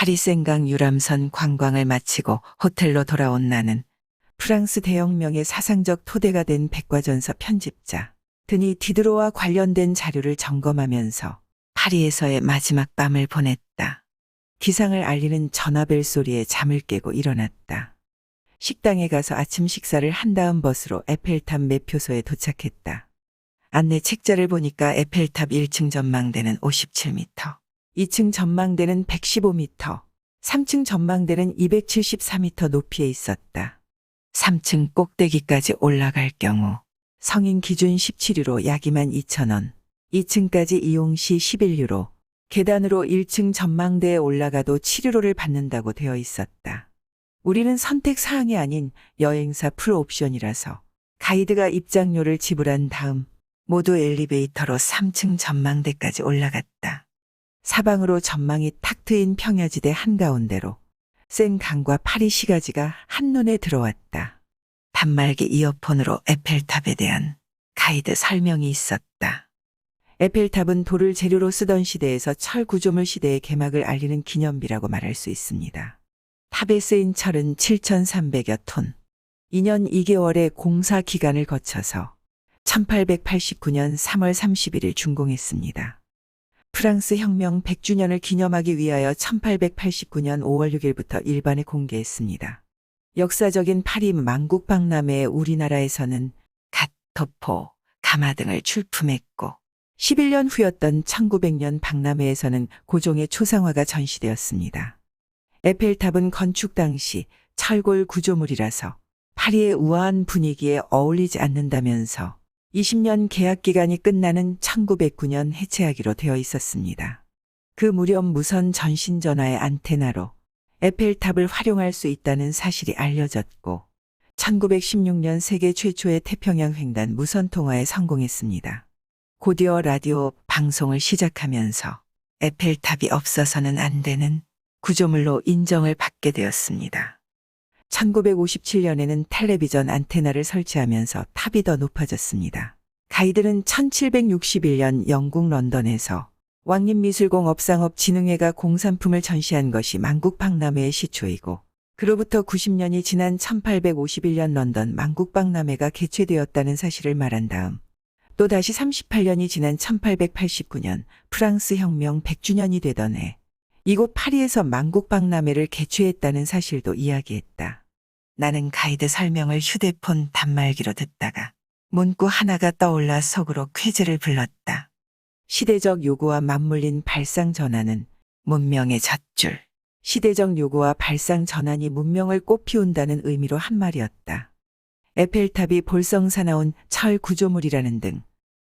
파리생강 유람선 관광을 마치고 호텔로 돌아온 나는 프랑스 대혁명의 사상적 토대가 된 백과전서 편집자 드니 디드로와 관련된 자료를 점검하면서 파리에서의 마지막 밤을 보냈다. 기상을 알리는 전화벨 소리에 잠을 깨고 일어났다. 식당에 가서 아침 식사를 한 다음 버스로 에펠탑 매표소에 도착했다. 안내 책자를 보니까 에펠탑 1층 전망대는 57m, 2층 전망대는 115m, 3층 전망대는 274m 높이에 있었다. 3층 꼭대기까지 올라갈 경우 성인 기준 17유로 약 2만 2천 원, 2층까지 이용 시 11유로, 계단으로 1층 전망대에 올라가도 7유로를 받는다고 되어 있었다. 우리는 선택 사항이 아닌 여행사 풀 옵션이라서 가이드가 입장료를 지불한 다음 모두 엘리베이터로 3층 전망대까지 올라갔다. 사방으로 전망이 탁 트인 평야지대 한가운데로 센 강과 파리 시가지가 한눈에 들어왔다. 단말기 이어폰으로 에펠탑에 대한 가이드 설명이 있었다. 에펠탑은 돌을 재료로 쓰던 시대에서 철 구조물 시대의 개막을 알리는 기념비라고 말할 수 있습니다. 탑에 쓰인 철은 7,300여 톤. 2년 2개월의 공사 기간을 거쳐서 1889년 3월 31일 준공했습니다. 프랑스 혁명 100주년을 기념하기 위하여 1889년 5월 6일부터 일반에 공개했습니다. 역사적인 파리 만국박람회에 우리나라에서는 갓, 도포, 가마 등을 출품했고 11년 후였던 1900년 박람회에서는 고종의 초상화가 전시되었습니다. 에펠탑은 건축 당시 철골 구조물이라서 파리의 우아한 분위기에 어울리지 않는다면서 20년 계약 기간이 끝나는 1909년 해체하기로 되어 있었습니다. 그 무렵 무선 전신 전화의 안테나로 에펠탑을 활용할 수 있다는 사실이 알려졌고 1916년 세계 최초의 태평양 횡단 무선 통화에 성공했습니다. 곧이어 라디오 방송을 시작하면서 에펠탑이 없어서는 안 되는 구조물로 인정을 받게 되었습니다. 1957년에는 텔레비전 안테나를 설치하면서 탑이 더 높아졌습니다. 가이드는 1761년 영국 런던에서 왕립미술공 업상업 진흥회가 공산품을 전시한 것이 만국박람회의 시초이고 그로부터 90년이 지난 1851년 런던 만국박람회가 개최되었다는 사실을 말한 다음 또 다시 38년이 지난 1889년 프랑스 혁명 100주년이 되던 해 이곳 파리에서 만국박람회를 개최했다는 사실도 이야기했다. 나는 가이드 설명을 휴대폰 단말기로 듣다가 문구 하나가 떠올라 속으로 퀴즈를 불렀다. 시대적 요구와 맞물린 발상 전환은 문명의 젖줄. 시대적 요구와 발상 전환이 문명을 꽃피운다는 의미로 한 말이었다. 에펠탑이 볼성사나운 철 구조물이라는 등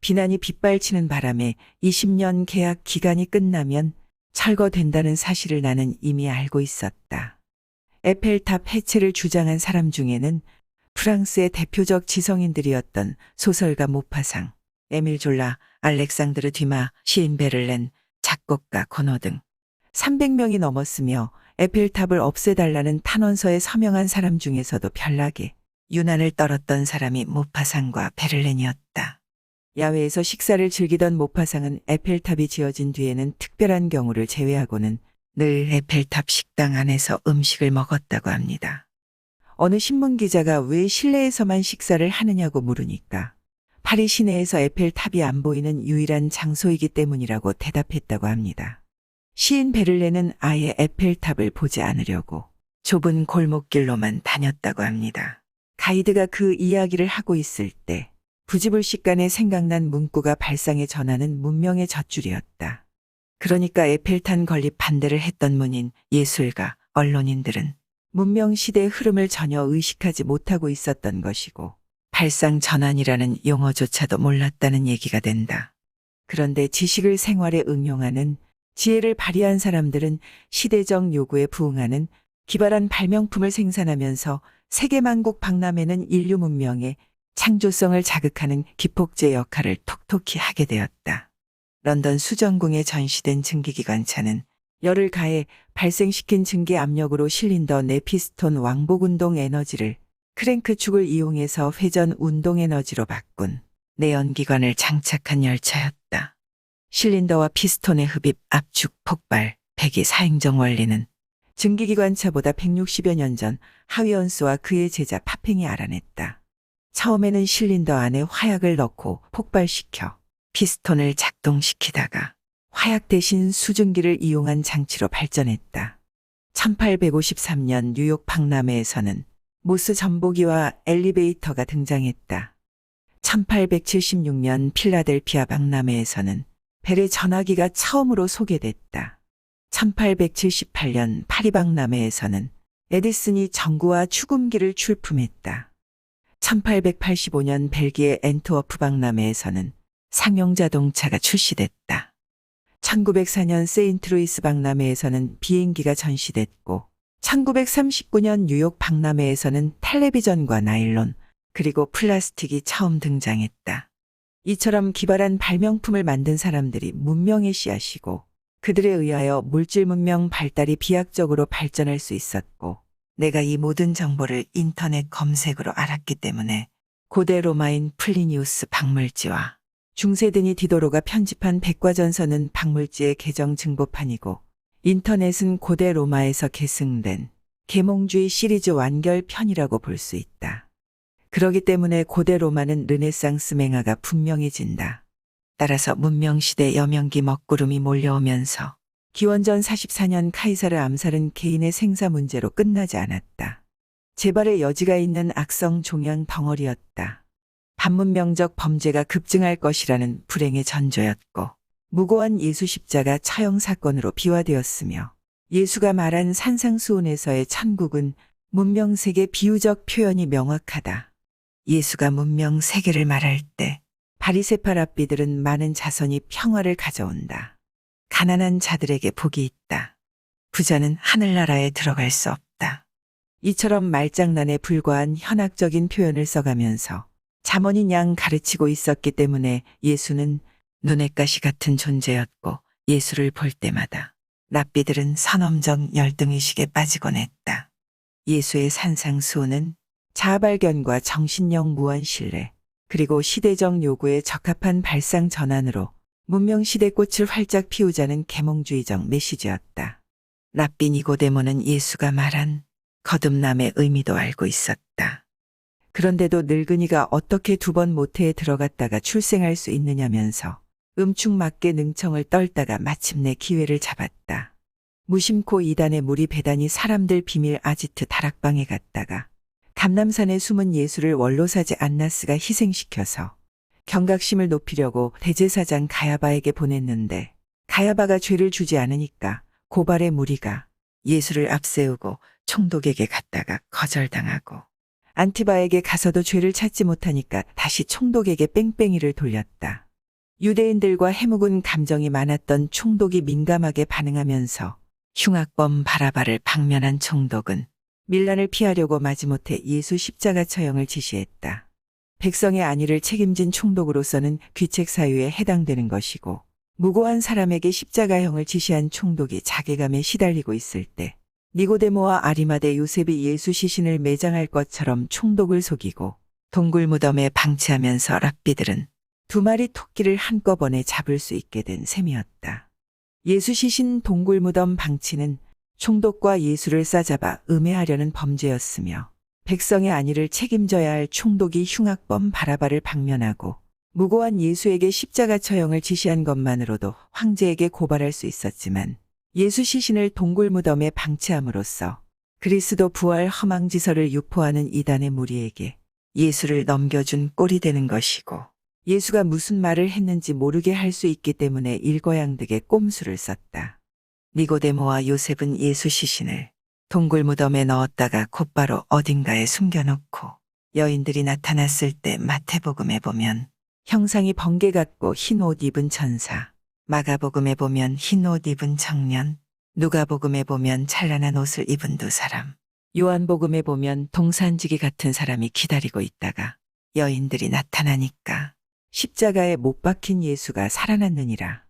비난이 빗발치는 바람에 20년 계약 기간이 끝나면 철거된다는 사실을 나는 이미 알고 있었다. 에펠탑 해체를 주장한 사람 중에는 프랑스의 대표적 지성인들이었던 소설가 모파상, 에밀 졸라, 알렉상드르 뒤마, 시인 베를렌, 작곡가 고노 등 300명이 넘었으며 에펠탑을 없애달라는 탄원서에 서명한 사람 중에서도 별나게 유난을 떨었던 사람이 모파상과 베를렌이었다. 야외에서 식사를 즐기던 모파상은 에펠탑이 지어진 뒤에는 특별한 경우를 제외하고는 늘 에펠탑 식당 안에서 음식을 먹었다고 합니다. 어느 신문 기자가 왜 실내에서만 식사를 하느냐고 물으니까 파리 시내에서 에펠탑이 안 보이는 유일한 장소이기 때문이라고 대답했다고 합니다. 시인 베를레는 아예 에펠탑을 보지 않으려고 좁은 골목길로만 다녔다고 합니다. 가이드가 그 이야기를 하고 있을 때 부지불식간에 생각난 문구가 발상에 전하는 문명의 젖줄이었다. 그러니까 에펠탑 건립 반대를 했던 문인, 예술가, 언론인들은 문명 시대의 흐름을 전혀 의식하지 못하고 있었던 것이고 발상 전환이라는 용어조차도 몰랐다는 얘기가 된다. 그런데 지식을 생활에 응용하는 지혜를 발휘한 사람들은 시대적 요구에 부응하는 기발한 발명품을 생산하면서 세계만국 박람회는 인류 문명의 창조성을 자극하는 기폭제 역할을 톡톡히 하게 되었다. 런던 수정궁에 전시된 증기기관차는 열을 가해 발생시킨 증기 압력으로 실린더 내 피스톤 왕복 운동 에너지를 크랭크축을 이용해서 회전 운동 에너지로 바꾼 내연기관을 장착한 열차였다. 실린더와 피스톤의 흡입, 압축, 폭발, 배기 사행정 원리는 증기기관차보다 160여 년 전 하위언스와 그의 제자 파팽이 알아냈다. 처음에는 실린더 안에 화약을 넣고 폭발시켜 피스톤을 작동시키다가 화약 대신 수증기를 이용한 장치로 발전했다. 1853년 뉴욕 박람회에서는 모스 전보기와 엘리베이터가 등장했다. 1876년 필라델피아 박람회에서는 벨의 전화기가 처음으로 소개됐다. 1878년 파리 박람회에서는 에디슨이 전구와 축음기를 출품했다. 1885년 벨기에 엔트워프 박람회에서는 상용 자동차가 출시됐다. 1904년 세인트루이스 박람회에서는 비행기가 전시됐고 1939년 뉴욕 박람회에서는 텔레비전과 나일론 그리고 플라스틱이 처음 등장했다. 이처럼 기발한 발명품을 만든 사람들이 문명의 씨앗이고 그들에 의하여 물질 문명 발달이 비약적으로 발전할 수 있었고 내가 이 모든 정보를 인터넷 검색으로 알았기 때문에 고대 로마인 플리니우스 박물지와 중세드니 디도로가 편집한 백과전서는 박물지의 개정 증보판이고 인터넷은 고대 로마에서 계승된 계몽주의 시리즈 완결 편이라고 볼 수 있다. 그러기 때문에 고대 로마는 르네상스 맹아가 분명해진다. 따라서 문명시대 여명기 먹구름이 몰려오면서 기원전 44년 카이사르 암살은 개인의 생사 문제로 끝나지 않았다. 재발의 여지가 있는 악성 종양 덩어리였다. 반문명적 범죄가 급증할 것이라는 불행의 전조였고 무고한 예수 십자가 처형 사건으로 비화되었으며 예수가 말한 산상수훈에서의 천국은 문명 세계 비유적 표현이 명확하다. 예수가 문명 세계를 말할 때 바리세파 랍비들은 많은 자손이 평화를 가져온다. 가난한 자들에게 복이 있다. 부자는 하늘나라에 들어갈 수 없다. 이처럼 말장난에 불과한 현학적인 표현을 써가면서 자문인 양 가르치고 있었기 때문에 예수는 눈의 가시 같은 존재였고 예수를 볼 때마다 랍비들은 선엄적 열등의식에 빠지곤 했다. 예수의 산상수호는 자아발견과 정신력 무한 신뢰, 그리고 시대적 요구에 적합한 발상 전환으로 문명시대 꽃을 활짝 피우자는 계몽주의적 메시지였다. 랍비 니고데모는 예수가 말한 거듭남의 의미도 알고 있었다. 그런데도 늙은이가 어떻게 두 번 모태에 들어갔다가 출생할 수 있느냐면서 음축맞게 능청을 떨다가 마침내 기회를 잡았다. 무심코 이단의 무리 배단이 사람들 비밀 아지트 다락방에 갔다가 감남산에 숨은 예수를 원로사제 안나스가 희생시켜서 경각심을 높이려고 대제사장 가야바에게 보냈는데 가야바가 죄를 주지 않으니까 고발의 무리가 예수를 앞세우고 총독에게 갔다가 거절당하고 안티바에게 가서도 죄를 찾지 못하니까 다시 총독에게 뺑뺑이를 돌렸다. 유대인들과 해묵은 감정이 많았던 총독이 민감하게 반응하면서 흉악범 바라바를 방면한 총독은 밀란을 피하려고 마지못해 예수 십자가 처형을 지시했다. 백성의 안위를 책임진 총독으로서는 귀책 사유에 해당되는 것이고 무고한 사람에게 십자가형을 지시한 총독이 자괴감에 시달리고 있을 때 니고데모와 아리마대 요셉이 예수 시신을 매장할 것처럼 총독을 속이고 동굴 무덤에 방치하면서 랍비들은 두 마리 토끼를 한꺼번에 잡을 수 있게 된 셈이었다. 예수 시신 동굴 무덤 방치는 총독과 예수를 싸잡아 음해하려는 범죄였으며 백성의 안위를 책임져야 할 총독이 흉악범 바라바를 방면하고 무고한 예수에게 십자가 처형을 지시한 것만으로도 황제에게 고발할 수 있었지만 예수 시신을 동굴 무덤에 방치함으로써 그리스도 부활 허망지서를 유포하는 이단의 무리에게 예수를 넘겨준 꼴이 되는 것이고 예수가 무슨 말을 했는지 모르게 할 수 있기 때문에 일거양득의 꼼수를 썼다. 니고데모와 요셉은 예수 시신을 동굴 무덤에 넣었다가 곧바로 어딘가에 숨겨놓고 여인들이 나타났을 때 마태복음에 보면 형상이 번개 같고 흰 옷 입은 천사, 마가복음에 보면 흰 옷 입은 청년, 누가복음에 보면 찬란한 옷을 입은 두 사람, 요한복음에 보면 동산지기 같은 사람이 기다리고 있다가 여인들이 나타나니까 십자가에 못 박힌 예수가 살아났느니라.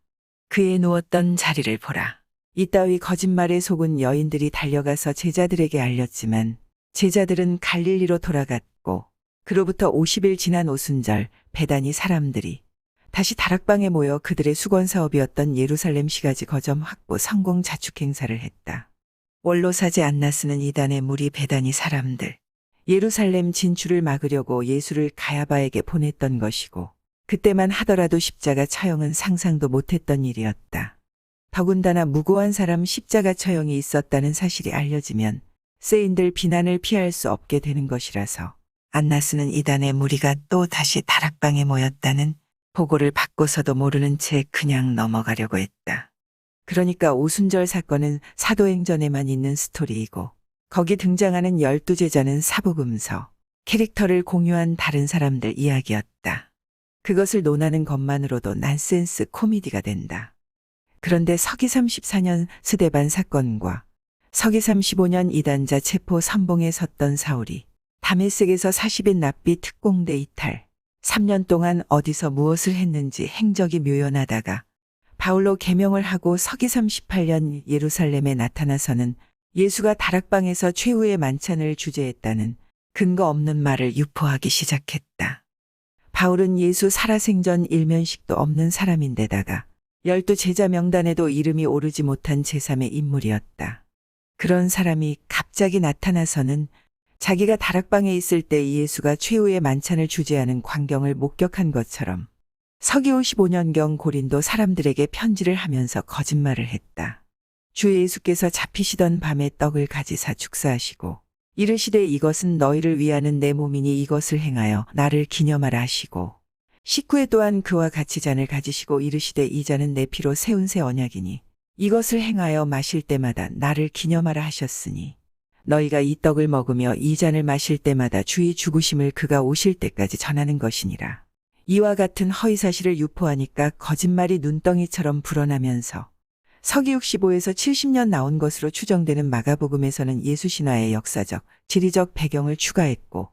그에 누웠던 자리를 보라. 이따위 거짓말에 속은 여인들이 달려가서 제자들에게 알렸지만 제자들은 갈릴리로 돌아갔고 그로부터 50일 지난 오순절 배단이 사람들이 다시 다락방에 모여 그들의 수건 사업이었던 예루살렘 시가지 거점 확보 성공 자축 행사를 했다. 원로 사제 안나스는 이단의 무리 배단이 사람들 예루살렘 진출을 막으려고 예수를 가야바에게 보냈던 것이고 그때만 하더라도 십자가 처형은 상상도 못했던 일이었다. 더군다나 무고한 사람 십자가 처형이 있었다는 사실이 알려지면 세인들 비난을 피할 수 없게 되는 것이라서 안나스는 이단의 무리가 또 다시 다락방에 모였다는 보고를 받고서도 모르는 채 그냥 넘어가려고 했다. 그러니까 오순절 사건은 사도행전에만 있는 스토리이고 거기 등장하는 열두 제자는 사복음서, 캐릭터를 공유한 다른 사람들 이야기였다. 그것을 논하는 것만으로도 난센스 코미디가 된다. 그런데 서기 34년 스데반 사건과 서기 35년 이단자 체포 선봉에 섰던 사울이 다메섹에서 40인 납비 특공대 이탈, 3년 동안 어디서 무엇을 했는지 행적이 묘연하다가 바울로 개명을 하고 서기 38년 예루살렘에 나타나서는 예수가 다락방에서 최후의 만찬을 주재했다는 근거 없는 말을 유포하기 시작했다. 바울은 예수 살아생전 일면식도 없는 사람인데다가 열두 제자 명단에도 이름이 오르지 못한 제3의 인물이었다. 그런 사람이 갑자기 나타나서는 자기가 다락방에 있을 때 예수가 최후의 만찬을 주재하는 광경을 목격한 것처럼 서기 55년경 고린도 사람들에게 편지를 하면서 거짓말을 했다. 주 예수께서 잡히시던 밤에 떡을 가지사 축사하시고 이르시되 이것은 너희를 위하는 내 몸이니 이것을 행하여 나를 기념하라 하시고 식후에 또한 그와 같이 잔을 가지시고 이르시되 이 잔은 내 피로 세운 새 언약이니 이것을 행하여 마실 때마다 나를 기념하라 하셨으니 너희가 이 떡을 먹으며 이 잔을 마실 때마다 주의 죽으심을 그가 오실 때까지 전하는 것이니라. 이와 같은 허위 사실을 유포하니까 거짓말이 눈덩이처럼 불어나면서 서기 65에서 70년 나온 것으로 추정되는 마가복음에서는 예수 신화의 역사적, 지리적 배경을 추가했고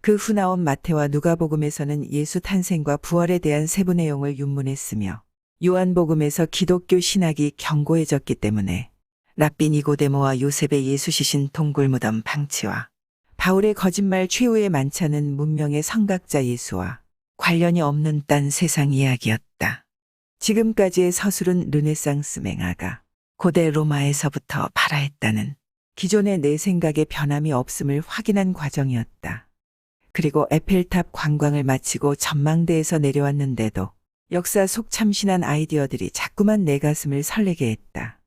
그 후 나온 마태와 누가복음에서는 예수 탄생과 부활에 대한 세부 내용을 윤문했으며 요한복음에서 기독교 신학이 견고해졌기 때문에 랍비 니고데모와 요셉의 예수 시신 동굴 무덤 방치와 바울의 거짓말 최후의 만찬은 문명의 성각자 예수와 관련이 없는 딴 세상 이야기였다. 지금까지의 서술은 르네상스 맹아가 고대 로마에서부터 발화했다는 기존의 내 생각에 변함이 없음을 확인한 과정이었다. 그리고 에펠탑 관광을 마치고 전망대에서 내려왔는데도 역사 속 참신한 아이디어들이 자꾸만 내 가슴을 설레게 했다.